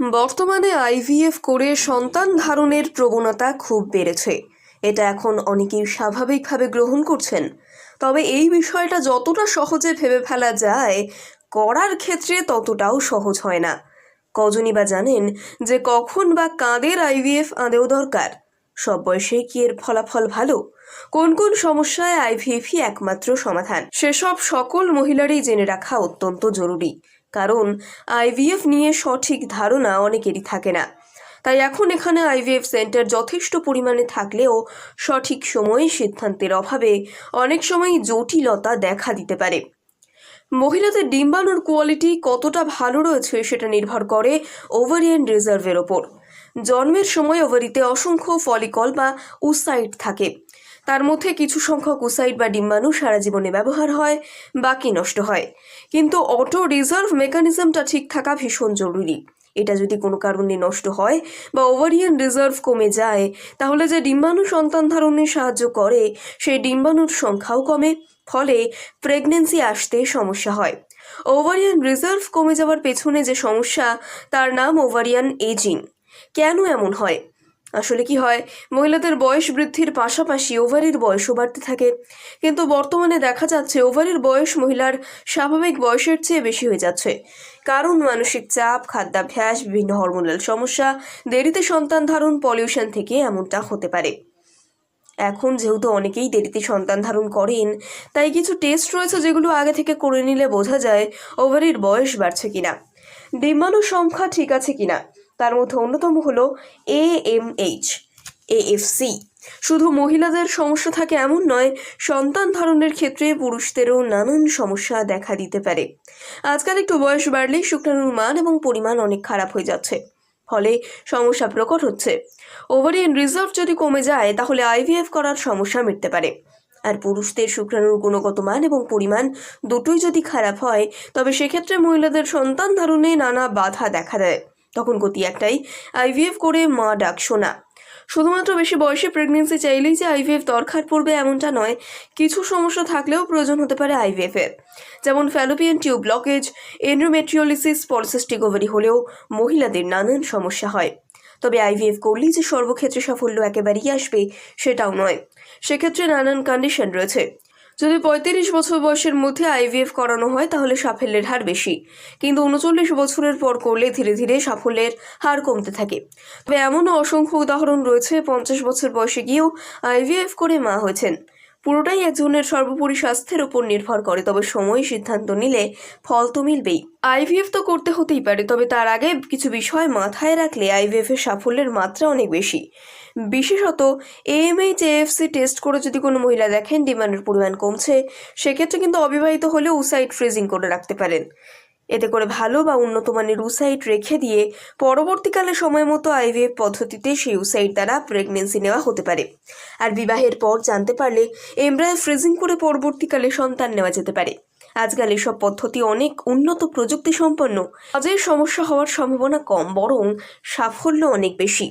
বর্তমানে আইভিএফ করে সন্তান ধারণের প্রবণতা খুব বেড়েছে। এটা এখন অনেকেই স্বাভাবিকভাবে গ্রহণ করছেন। তবে এই বিষয়টা যতটা সহজে ভেবে ফেলা যায়, করার ক্ষেত্রে ততটাও সহজ হয় না। কজনই বা জানেন যে কখন বা কাঁদের আইভিএফ আদেও দরকার। সব বয়সে কি এর ফলাফল ভালো? কোন কোন সমস্যায় আইভিএফই একমাত্র সমাধান? সেসব সকল মহিলারই জেনে রাখা অত্যন্ত জরুরি। কারণ আইভিএফ নিয়ে সঠিক ধারণা অনেকেরই থাকে না। তাই এখন এখানে আইভিএফ সেন্টার যথেষ্ট পরিমাণে থাকলেও সঠিক সময়ে সিদ্ধান্তের অভাবে অনেক সময় জটিলতা দেখা দিতে পারে। মহিলাদের ডিম্বাণুর কোয়ালিটি কতটা ভালো রয়েছে সেটা নির্ভর করে ওভারিয়ান রিজার্ভের ওপর। জন্মের সময় ওভারিতে অসংখ্য ফলিকল বা উসাইট থাকে। তার মধ্যে কিছু সংখ্যক উসাইট বা ডিম্বাণু সারা জীবনে ব্যবহার হয়, বাকি নষ্ট হয়। কিন্তু অটো রিজার্ভ মেকানিজমটা ঠিক থাকা ভীষণ জরুরি। এটা যদি কোনো কারণে নষ্ট হয় বা ওভারিয়ান রিজার্ভ কমে যায়, তাহলে যে ডিম্বাণু সন্তান ধারণে সাহায্য করে, সেই ডিম্বাণুর সংখ্যাও কমে, ফলে প্রেগনেন্সি আসতে সমস্যা হয়। ওভারিয়ান রিজার্ভ কমে যাওয়ার পেছনে যে সমস্যা, তার নাম ওভারিয়ান এজিং। কেন এমন হয়? আসলে কি হয়, মহিলাদের বয়স বৃদ্ধির পাশাপাশি ওভারির বয়সও বাড়তে থাকে। কিন্তু বর্তমানে দেখা যাচ্ছে ওভারির বয়স মহিলার স্বাভাবিক বয়সের চেয়ে বেশি হয়ে যাচ্ছে। কারণ মানসিক চাপ, খাদ্যাভ্যাস, বিভিন্ন হরমোনাল সমস্যা, দেরিতে সন্তান ধারণ পলিউশন থেকে এমনটা হতে পারে। এখন যেহেতু অনেকেই দেরিতে সন্তান ধারণ করেন, তাই কিছু টেস্ট রয়েছে যেগুলো আগে থেকে করে নিলে বোঝা যায় ওভারির বয়স বাড়ছে কিনা। ডিম্বাণু সংখ্যা ঠিক আছে কিনা? তার মধ্যে অন্যতম হলো এ এম এইচ এএফসি শুধু মহিলাদের সমস্যা থাকে এমন নয়, সন্তান ধারণের ক্ষেত্রে পুরুষদেরও নানান সমস্যা দেখা দিতে পারে। আজকাল একটু বয়স বাড়লেই শুক্রাণুর মান এবং পরিমাণ অনেক খারাপ হয়ে যাচ্ছে। ফলে সমস্যা প্রকট হচ্ছে। ওভারিয়ান রিজার্ভ যদি কমে যায়, তাহলে আইভিএফ করার সমস্যা মিটতে পারে। আর পুরুষদের শুক্রাণুর গুণগত মান এবং পরিমাণ দুটোই যদি খারাপ হয়, তবে সেক্ষেত্রে মহিলাদের সন্তান ধারণে নানা বাধা দেখা দেয়। তখন গতি একটাই। আইভিএফ করে মা ডাক শোনা শুধুমাত্র বেশি বয়সে প্রেগনেন্সি চাইলেই যে আইভিএফ দরকার পড়বে এমনটা নয়। কিছু সমস্যা থাকলেও প্রয়োজন হতে পারে আইভিএফের যেমন fallopian tube blockage endometriosis polycystic ovary হলেও মহিলাদের নানান সমস্যা হয়। তবে আইভিএফ করলেই যে সর্বক্ষেত্রে সাফল্য একেবারেই আসবে, সেটাও নয়। সেক্ষেত্রে নানান কন্ডিশন রয়েছে। যদি পঁয়ত্রিশ বছর বয়সের মধ্যে আইভিএফ করানো হয়, তাহলে সাফল্যের হার বেশি। কিন্তু উনচল্লিশ বছরের পর করলে ধীরে ধীরে সাফল্যের হার কমতে থাকে। তবে এমনও অসংখ্য উদাহরণ রয়েছে, পঞ্চাশ বছর বয়সে গিয়েও আইভিএফ করে মা হয়েছেন। পুরোটাই একজনের সর্বোপরি স্বাস্থ্যের উপর নির্ভর করে, তবে সময় সিদ্ধান্ত নিলে ফল তো মিলবেই। আইভিএফ তো করতে হতেই পারে, তবে তার আগে কিছু বিষয় মাথায় রাখলে আইভিএফ এর সাফল্যের মাত্রা অনেক বেশি। বিশেষত এএমএইচ এএফসি টেস্ট করে যদি কোনো মহিলা দেখেন ডিমান্ডের পরিমাণ কমছে, সেক্ষেত্রে কিন্তু অবিবাহিত হলেও উসাইড ফ্রিজিং করে রাখতে পারেন। এতে করে ভালো বা উন্নত মানের উসাইট রেখে দিয়ে পরবর্তীকালে সময় মতো আইভিএফ পদ্ধতিতে সেই উসাইট দ্বারা প্রেগনেন্সি নেওয়া হতে পারে। আর বিবাহের পর জানতে পারলে এমব্রায় ফ্রিজিং করে পরবর্তীকালে সন্তান নেওয়া যেতে পারে। আজকাল এসব পদ্ধতি অনেক উন্নত প্রযুক্তি সম্পন্ন কাজের সমস্যা হওয়ার সম্ভাবনা কম, বরং সাফল্য অনেক বেশি।